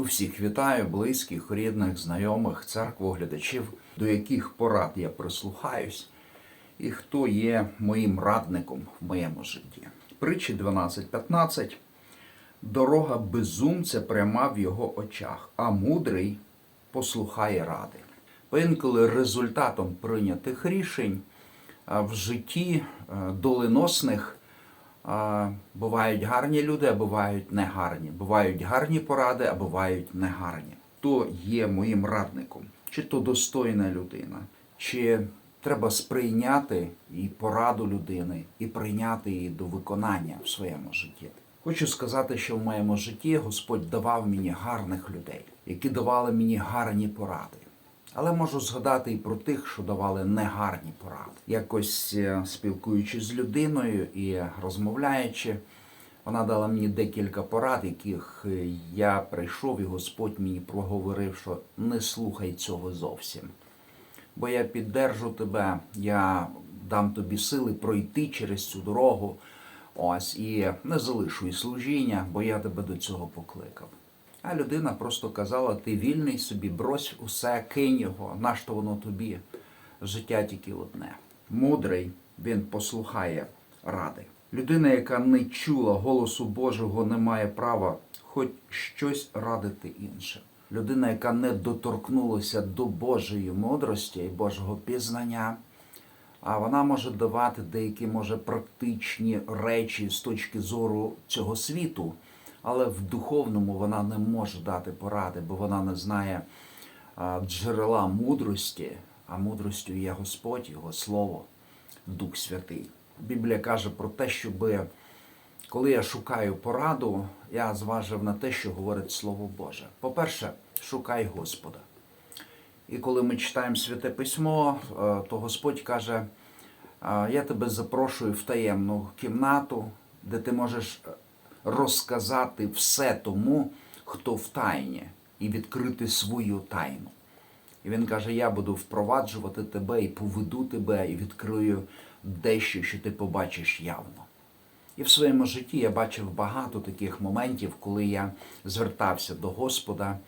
Усіх вітаю, близьких, рідних, знайомих, церквоглядачів, до яких порад я прислухаюсь, і хто є моїм радником в моєму житті. Притчі 12.15. Дорога безумця пряма в його очах, а мудрий послухає ради. Бо інколи результатом прийнятих рішень в житті е, доленосних бувають гарні люди, а бувають негарні. Бувають гарні поради, а бувають негарні. Хто є моїм радником? Чи то достойна людина, чи треба сприйняти і пораду людини, і прийняти її до виконання в своєму житті. Хочу сказати, що в моєму житті Господь давав мені гарних людей, які давали мені гарні поради. Але можу згадати і про тих, що давали негарні поради. Якось е, спілкуючись з людиною і розмовляючи, вона дала мені декілька порад, яких е, я прийшов, і Господь мені проговорив, що не слухай цього зовсім. Бо я піддержу тебе, я дам тобі сили пройти через цю дорогу. Ось і не залишу і служіння, бо я тебе до цього покликав. А людина просто казала: ти вільний собі, брось усе, кинь його, нащо воно тобі? Життя тільки одне. Мудрий він послухає ради. Людина, яка не чула голосу Божого, не має права хоч щось радити іншим. Людина, яка не доторкнулася до Божої мудрості і Божого пізнання, а вона може давати деякі може практичні речі з точки зору цього світу, але в духовному вона не може дати поради, бо вона не знає джерела мудрості, а мудростю є Господь, Його Слово, Дух Святий. Біблія каже про те, щоби коли я шукаю пораду, я зважив на те, що говорить Слово Боже. По-перше, шукай Господа. І коли ми читаємо Святе Письмо, е, то Господь каже: я тебе запрошую в таємну кімнату, де ти можеш розказати все тому, хто в тайні, і відкрити свою тайну. І він каже: Я буду впроваджувати тебе і поведу тебе, і відкрию дещо, що ти побачиш явно. І в своєму житті я бачив багато таких моментів, коли я звертався до Господа.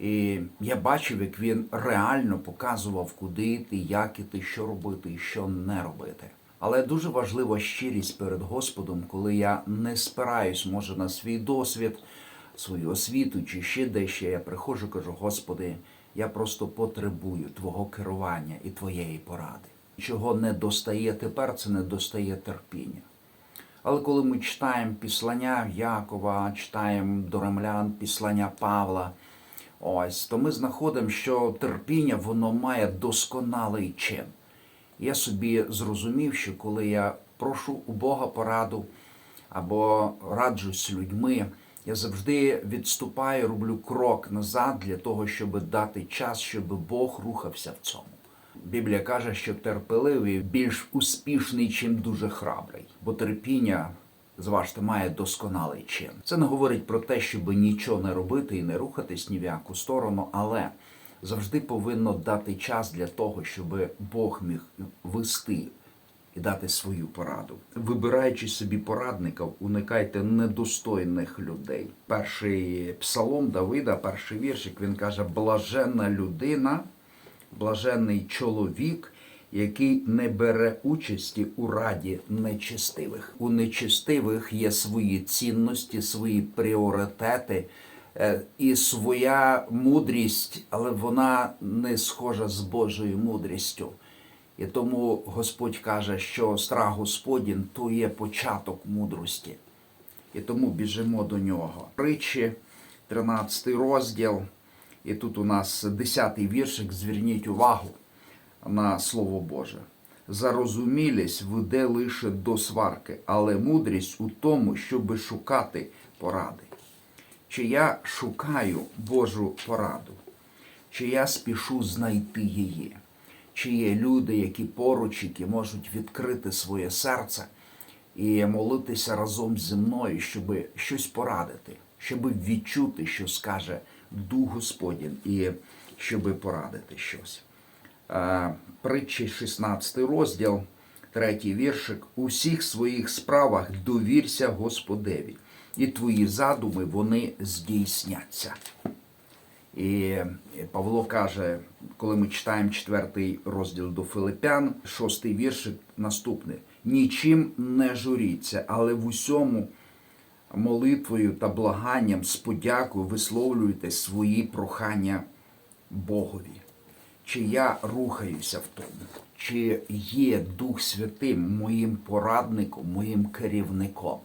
І я бачив, як він реально показував, куди йти, як іти, що робити і що не робити. Але дуже важлива щирість перед Господом, коли я не спираюсь, може, на свій досвід, свою освіту чи ще дещо. Я приходжу, кажу, Господи, я просто потребую Твого керування і Твоєї поради. Чого не достає тепер, це не достає терпіння. Але коли ми читаємо післання Якова, читаємо до римлян післання Павла, ось, то ми знаходимо, що терпіння воно має досконалий чин. Я собі зрозумів, що коли я прошу у Бога пораду або раджусь людьми, я завжди відступаю, роблю крок назад для того, щоб дати час, щоб Бог рухався в цьому. Біблія каже, що терпеливий більш успішний, чим дуже храбрий, бо терпіння, зважте, має досконалий чин. Це не говорить про те, щоб нічого не робити і не рухатись ні в яку сторону, але завжди повинно дати час для того, щоб Бог міг вести і дати свою пораду. Вибираючи собі порадників, уникайте недостойних людей. Перший псалом Давида, перший віршик, він каже: блаженна людина блаженний чоловік, який не бере участі у раді нечестивих. У нечестивих є свої цінності, свої пріоритети і своя мудрість, але вона не схожа з Божою мудрістю. І тому Господь каже, що страх Господін то є початок мудрості. І тому біжимо до нього. Притчі, 13 розділ. І тут у нас 10-й віршик. Зверніть увагу на Слово Боже. Зарозумілість веде лише до сварки, але мудрість у тому, щоби шукати поради. Чи я шукаю Божу пораду, чи я спішу знайти її, чи є люди, які поруч, які можуть відкрити своє серце і молитися разом зі мною, щоб щось порадити, щоб відчути, що скаже Дух Господін, і щоб порадити щось. Е, Притчі 16 розділ, третій віршик. У всіх своїх справах довірся Господеві, і твої задуми вони здійсняться. І Павло каже, коли ми читаємо четвертий розділ до Филипян, шостий віршик наступний: нічим не журіться, але в усьому молитвою та благанням з подякою висловлюйте свої прохання Богові. Чи я рухаюся в тому, чи є Дух Святим моїм порадником, моїм керівником.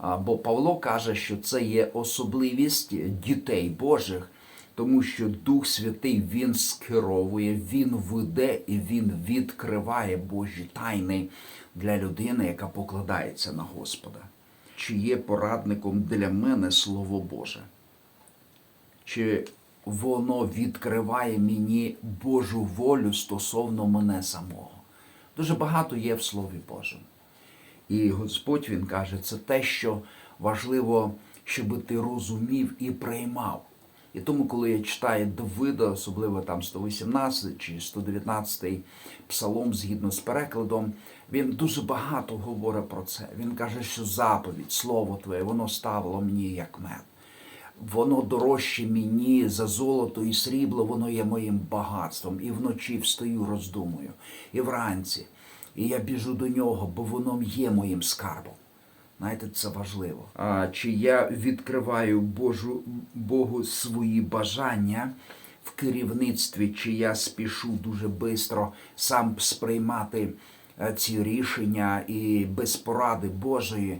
Бо Павло каже, що це є особливість дітей Божих, тому що Дух Святий Він скеровує, Він веде і Він відкриває Божі тайни для людини, яка покладається на Господа. Чи є порадником для мене Слово Боже? Чи воно відкриває мені Божу волю стосовно мене самого? Дуже багато є в Слові Божому. І Господь Він каже, це те, що важливо, щоб ти розумів і приймав. І тому, коли я читаю Давида, особливо там 118 чи 119 псалом, згідно з перекладом, він дуже багато говорить про це. Він каже, що заповідь, слово твоє, воно ставило мені як мед. Воно дорожче мені за золото і срібло, воно є моїм багатством. І вночі встаю, роздумую, і вранці. І я біжу до нього, бо воно є моїм скарбом. Знаєте, це важливо. А, чи я відкриваю Божу, Богу свої бажання в керівництві, чи я спішу дуже швидко сам сприймати е, ці рішення і без поради Божої,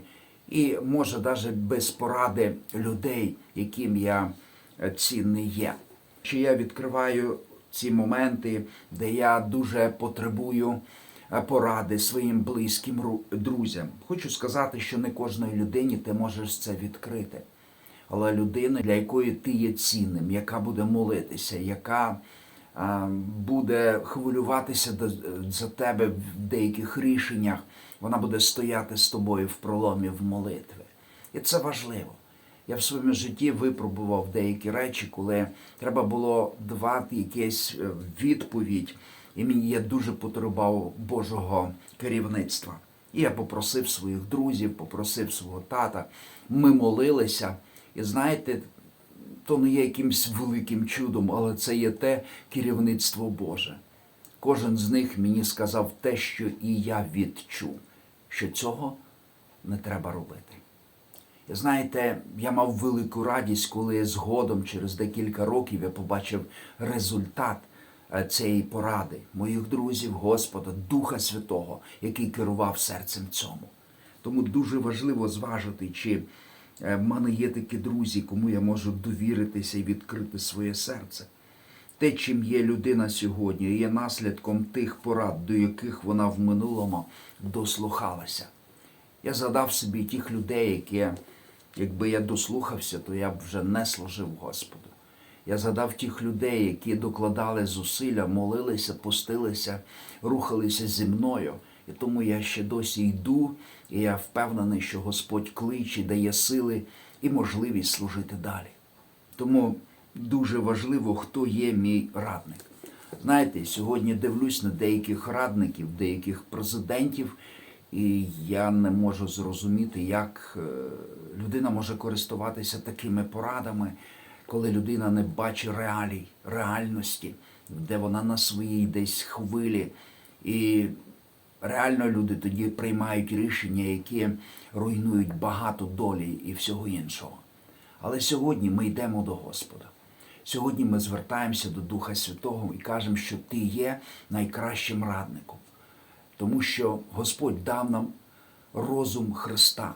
і може навіть без поради людей, яким я е, цінний є. Чи я відкриваю ці моменти, де я дуже потребую поради своїм близьким друзям. Хочу сказати, що не кожної людині ти можеш це відкрити. Але людина, для якої ти є цінним, яка буде молитися, яка а, буде хвилюватися за тебе в деяких рішеннях, вона буде стояти з тобою в проломі в молитві. І це важливо. Я в своєму житті випробував деякі речі, коли треба було давати якесь е, відповідь, і мені я дуже потребував Божого керівництва. І я попросив своїх друзів, попросив свого тата. Ми молилися. І знаєте, то не є якимось великим чудом, але це є те керівництво Боже. Кожен з них мені сказав те, що і я відчув, що цього не треба робити. І знаєте, я мав велику радість, коли згодом, через декілька років, я побачив результат цієї поради моїх друзів, Господа, Духа Святого, який керував серцем цьому. Тому дуже важливо зважити, чи е, в мене є такі друзі, кому я можу довіритися і відкрити своє серце. Те, чим є людина сьогодні, є наслідком тих порад, до яких вона в минулому дослухалася. Я задав собі тих людей, які, якби я дослухався, то я б вже не служив Господу. Я задав тих людей, які докладали зусилля, молилися, постилися, рухалися зі мною. І тому я ще досі йду, і я впевнений, що Господь кличе, дає сили і можливість служити далі. Тому дуже важливо, хто є мій радник. Знаєте, сьогодні дивлюсь на деяких радників, деяких президентів, і я не можу зрозуміти, як е, людина може користуватися такими порадами, коли людина не бачить реалій, реальності, де вона на своїй десь хвилі. І реально люди тоді приймають рішення, які руйнують багато долі і всього іншого. Але сьогодні ми йдемо до Господа. Сьогодні ми звертаємося до Духа Святого і кажемо, що Ти є найкращим радником, тому що Господь дав нам розум Христа.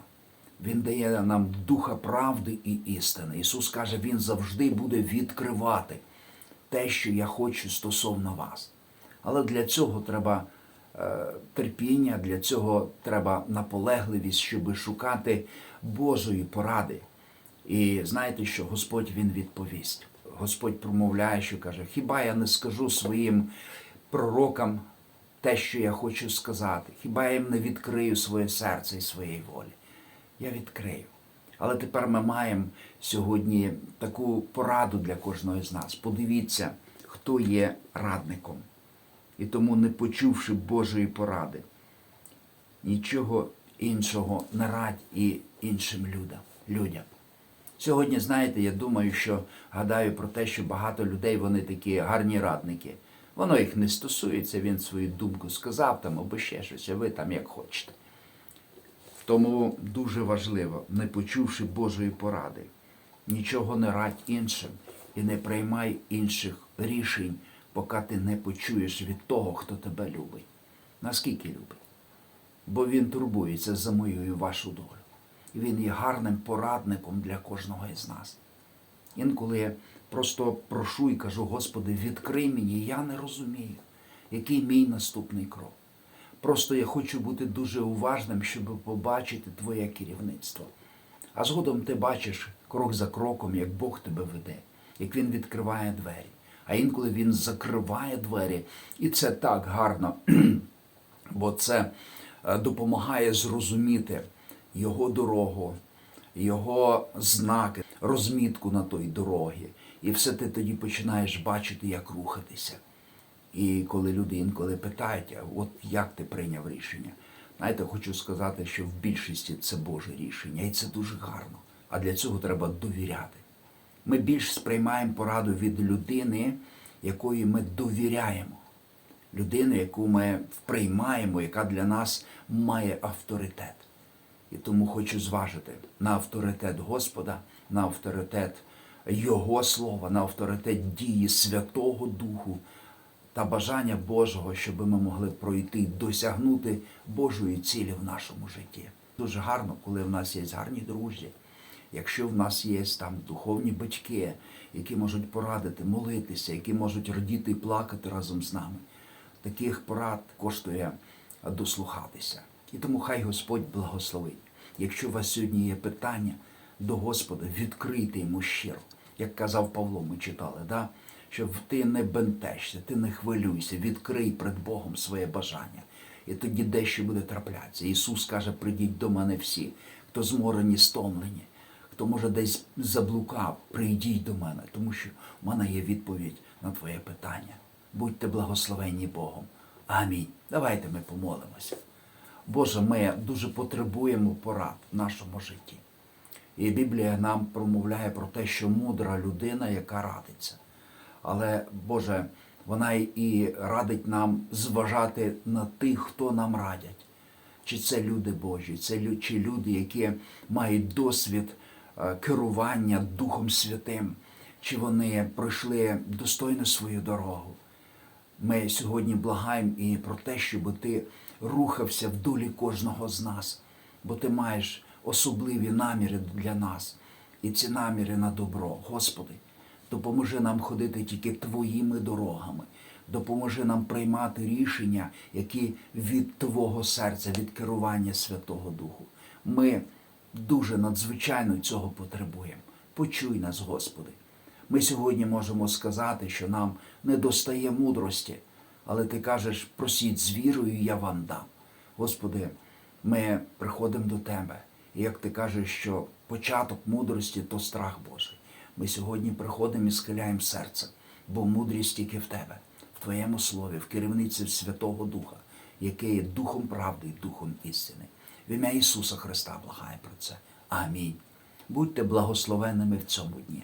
Він дає нам духа правди і істини. Ісус каже, Він завжди буде відкривати те, що я хочу стосовно вас. Але для цього треба е, терпіння, для цього треба наполегливість, щоб шукати Божої поради. І знаєте, що Господь Він відповість. Господь промовляє, що каже: Хіба я не скажу своїм пророкам те, що я хочу сказати? Хіба я їм не відкрию своє серце і своєї волі? Я відкрию. Але тепер ми маємо сьогодні таку пораду для кожного з нас. Подивіться, хто є радником. І тому, не почувши Божої поради, нічого іншого не радь і іншим людям. Сьогодні, знаєте, я думаю, що гадаю про те, що багато людей вони такі гарні радники. Воно їх не стосується, він свою думку сказав там або ще щось, а ви там як хочете. Тому дуже важливо, не почувши Божої поради, нічого не радь іншим і не приймай інших рішень, поки ти не почуєш від того, хто тебе любить. Наскільки любить? Бо він турбується за мою і вашу долю. І він є гарним порадником для кожного із нас. Інколи я просто прошу і кажу, Господи, відкрий мені, я не розумію, який мій наступний крок. Просто я хочу бути дуже уважним, щоб побачити Твоє керівництво. А згодом ти бачиш крок за кроком, як Бог тебе веде, як Він відкриває двері. А інколи Він закриває двері, і це так гарно, бо це е, допомагає зрозуміти Його дорогу, Його знаки, розмітку на той дорогі. І все ти тоді починаєш бачити, як рухатися. І коли люди інколи питають, а от як ти прийняв рішення? Знаєте, хочу сказати, що в більшості це Боже рішення, і це дуже гарно. А для цього треба довіряти. Ми більш сприймаємо пораду від людини, якої ми довіряємо. Людини, яку ми приймаємо, яка для нас має авторитет. І тому хочу зважити на авторитет Господа, на авторитет Його Слова, на авторитет дії Святого Духу та бажання Божого, щоб ми могли пройти, досягнути Божої цілі в нашому житті. Дуже гарно, коли в нас є гарні друзі, якщо в нас є там духовні батьки, які можуть порадити, молитися, які можуть радіти і плакати разом з нами. Таких порад коштує дослухатися. І тому хай Господь благословить. Якщо у вас сьогодні є питання до Господа, відкрийте йому щиро. Як казав Павло, ми читали, да? Що ти не бентешся, ти не хвилюйся, відкрий перед Богом своє бажання. І тоді дещо буде траплятися. Ісус каже, прийдіть до мене всі, хто зморені, стомлені, хто може десь заблукав, прийдіть до мене, тому що в мене є відповідь на твоє питання. Будьте благословенні Богом. Амінь. Давайте ми помолимося. Боже, ми дуже потребуємо порад в нашому житті. І Біблія нам промовляє про те, що мудра людина, яка радиться. Але, Боже, вона і радить нам зважати на тих, хто нам радять. Чи це люди Божі, це чи люди, які мають досвід е, керування Духом Святим, чи вони пройшли достойно свою дорогу. Ми сьогодні благаємо і про те, щоб ти рухався в долі кожного з нас, бо ти маєш особливі наміри для нас. І ці наміри на добро. Господи, допоможи нам ходити тільки твоїми дорогами. Допоможи нам приймати рішення, які від Твого серця, від керування Святого Духу. Ми дуже надзвичайно цього потребуємо. Почуй нас, Господи. Ми сьогодні можемо сказати, що нам не достає мудрості, але ти кажеш, просіть з вірою, я вам дам. Господи, ми приходимо до Тебе. І як ти кажеш, що початок мудрості то страх Божий. Ми сьогодні приходимо і схиляємо серце, бо мудрість тільки в Тебе, в Твоєму слові, в керівниці Святого Духа, який є Духом правди і Духом істини. В ім'я Ісуса Христа благає про це. Амінь. Будьте благословенними в цьому дні.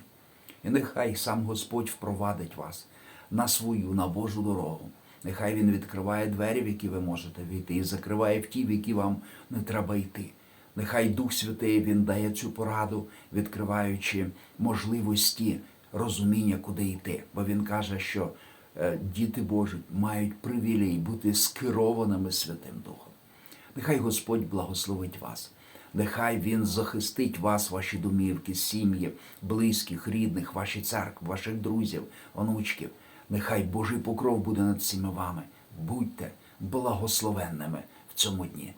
І нехай сам Господь впровадить вас на свою, на Божу дорогу. Нехай Він відкриває двері, в які ви можете війти, і закриває в ті, в які вам не треба йти. Нехай Дух Святий Він дає цю пораду, відкриваючи можливості розуміння, куди йти. Бо Він каже, що е, діти Божі мають привілей бути скерованими Святим Духом. Нехай Господь благословить вас. Нехай Він захистить вас, ваші домівки, сім'ї, близьких, рідних, ваші церкви, ваших друзів, онучків. Нехай Божий покров буде над всіма вами. Будьте благословенними в цьому дні.